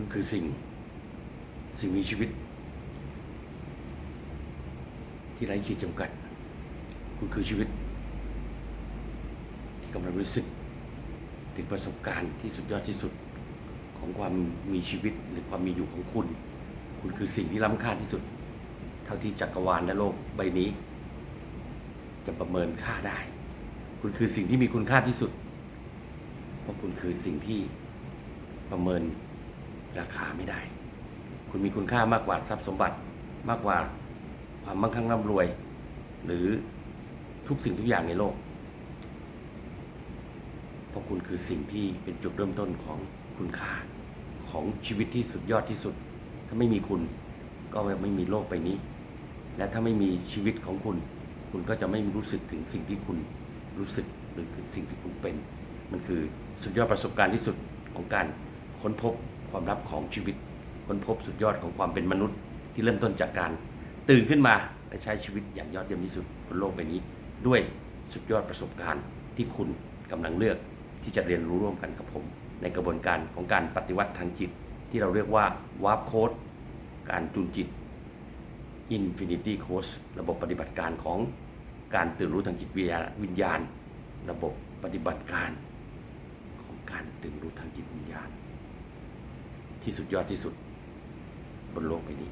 คุณคือสิ่ง สิ่งมีชีวิต ที่ไร้ขีดจำกัด คุณคือชีวิต ที่กำลังรู้สึก ถึงประสบการณ์ที่สุดยอดที่สุดของความมีชีวิตหรือความมีอยู่ของคุณ คุณคือสิ่งที่ล้ำค่าที่สุด เท่าที่จักรวาลและโลกใบนี้ จะประเมินค่าได้ คุณคือสิ่งที่มีคุณค่าที่สุด เพราะคุณคือสิ่งที่ประเมิน ราคาไม่ได้ คุณมีคุณค่ามากกว่าทรัพย์สมบัติมากกว่าความมั่งคั่งร่ำรวย หรือทุกสิ่งทุกอย่างในโลก เพราะคุณคือสิ่งที่เป็นจุดเริ่มต้นของคุณค่าของชีวิตที่สุดยอดที่สุด ถ้าไม่มีคุณก็ไม่มีโลกใบนี้ และถ้าไม่มีชีวิตของคุณ คุณก็จะไม่รู้สึกถึงสิ่งที่คุณรู้สึกหรือคือสิ่งที่คุณเป็น มันคือสุดยอดประสบการณ์ที่สุดของการค้นพบ ความลับของชีวิตค้นพบสุดยอดของความเป็นมนุษย์ ที่เริ่มต้นจากการตื่นขึ้นมาและใช้ชีวิตอย่างยอดเยี่ยมที่สุดบนโลกใบนี้ ด้วยสุดยอดประสบการณ์ที่คุณกำลังเลือกที่จะเรียนรู้ร่วมกันกับผม ในกระบวนการของการปฏิวัติทางจิต ที่เราเรียกว่าวาร์ปโค้ดการจูนจิต Infinity Coach ระบบปฏิบัติการของการตื่นรู้ทางจิตวิญญาณวิญญาณระบบปฏิบัติการของการตื่นรู้ทางจิตวิญญาณ ที่สุดยอดที่สุด บนโลกใบนี้